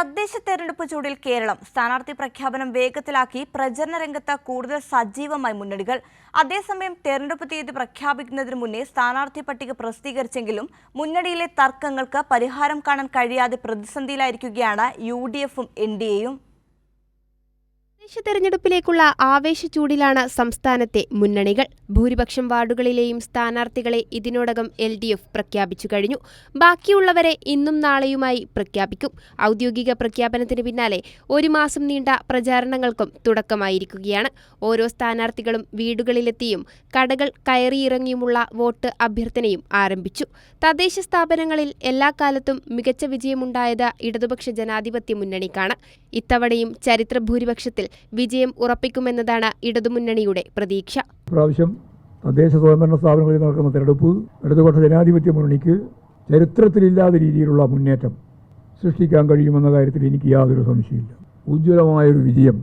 തദ്ദേശ തെരഞ്ഞെടുപ്പ് ചൂടിൽ കേരളം സ്ഥാനാർത്ഥി പ്രഖ്യാപനം വേഗത്തിലാക്കി പ്രചരണ രംഗത്ത് കൂടുതൽ സജീവമായി മുന്നണികൾ. അതേസമയം തെരഞ്ഞെടുപ്പ് തീയതി പ്രഖ്യാപിക്കുന്നതിന് മുന്നേ സ്ഥാനാർത്ഥി പട്ടിക പ്രസിദ്ധീകരിച്ചെങ്കിലും മുന്നണിയിലെ തർക്കങ്ങൾക്ക് പരിഹാരം കാണാൻ കഴിയാതെ പ്രതിസന്ധിയിലായിരിക്കുകയാണ് യു ഡി എഫും എൻ ഡി എയും. തദ്ദേശ തെരഞ്ഞെടുപ്പിലേക്കുള്ള ആവേശച്ചൂടിലാണ് സംസ്ഥാനത്തെ മുന്നണികൾ. ഭൂരിപക്ഷം വാർഡുകളിലെയും സ്ഥാനാർത്ഥികളെ ഇതിനോടകം എൽ ഡി എഫ് പ്രഖ്യാപിച്ചു കഴിഞ്ഞു. ബാക്കിയുള്ളവരെ ഇന്നും നാളെയുമായി പ്രഖ്യാപിക്കും. ഔദ്യോഗിക പ്രഖ്യാപനത്തിന് പിന്നാലെ ഒരു മാസം നീണ്ട പ്രചാരണങ്ങൾക്കും തുടക്കമായിരിക്കുകയാണ്. ഓരോ സ്ഥാനാർത്ഥികളും വീടുകളിലെത്തിയും കടകൾ കയറിയിറങ്ങിയുമുള്ള വോട്ട് അഭ്യർത്ഥനയും ആരംഭിച്ചു. തദ്ദേശ സ്ഥാപനങ്ങളിൽ എല്ലാ കാലത്തും മികച്ച വിജയമുണ്ടായത് ഇടതുപക്ഷ ജനാധിപത്യ മുന്നണിക്കാണ്. ഇത്തവണയും ചരിത്ര ഭൂരിപക്ഷത്തിൽ വിജയം ഉറപ്പിക്കുമെന്നതാണ് ഇടതുമുന്നണിയുടെ പ്രതീക്ഷ. പ്രാവശ്യം തദ്ദേശ സ്വയംഭരണ സ്ഥാപനങ്ങളിൽ നടക്കുന്ന തെരഞ്ഞെടുപ്പ് ഇടതുപക്ഷ ജനാധിപത്യ മുന്നണിക്ക് ചരിത്രത്തിലില്ലാത്ത രീതിയിലുള്ള മുന്നേറ്റം സൃഷ്ടിക്കാൻ കഴിയുമെന്ന കാര്യത്തിൽ എനിക്ക് യാതൊരു സംശയമില്ല ഉജ്ജ്വലമായൊരു വിജയം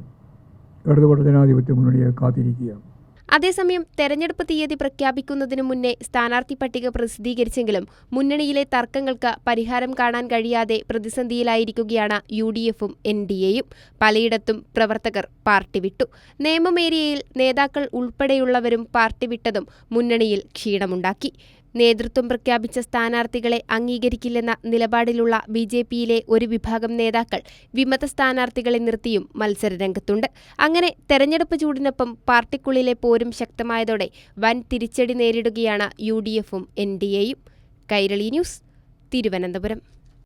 ഇടതുപക്ഷ ജനാധിപത്യ മുന്നണിയെ കാത്തിരിക്കുകയാണ്. അതേസമയം തെരഞ്ഞെടുപ്പ് തീയതി പ്രഖ്യാപിക്കുന്നതിനു മുന്നേ സ്ഥാനാർത്ഥി പട്ടിക പ്രസിദ്ധീകരിച്ചെങ്കിലും മുന്നണിയിലെ തർക്കങ്ങൾക്ക് പരിഹാരം കാണാൻ കഴിയാതെ പ്രതിസന്ധിയിലായിരിക്കുകയാണ് യു ഡി എഫും എൻ ഡി എയും. പലയിടത്തും പ്രവർത്തകർ പാർട്ടി വിട്ടു. നേമമേരിയയിൽ നേതാക്കൾ ഉൾപ്പെടെയുള്ളവരും പാർട്ടി വിട്ടതും മുന്നണിയിൽ ക്ഷീണമുണ്ടാക്കി. നേതൃത്വം പ്രഖ്യാപിച്ച സ്ഥാനാർത്ഥികളെ അംഗീകരിക്കില്ലെന്ന നിലപാടിലുള്ള ബി ജെ പിയിലെ ഒരു വിഭാഗം നേതാക്കൾ വിമത സ്ഥാനാർത്ഥികളെ നിർത്തിയും മത്സരരംഗത്തുണ്ട്. അങ്ങനെ തെരഞ്ഞെടുപ്പ് ചൂടിനൊപ്പം പാർട്ടിക്കുള്ളിലെ പോരും ശക്തമായതോടെ വൻ തിരിച്ചടി നേരിടുകയാണ് യു ഡി എഫും എൻ ഡി എയും. കൈരളി ന്യൂസ് തിരുവനന്തപുരം.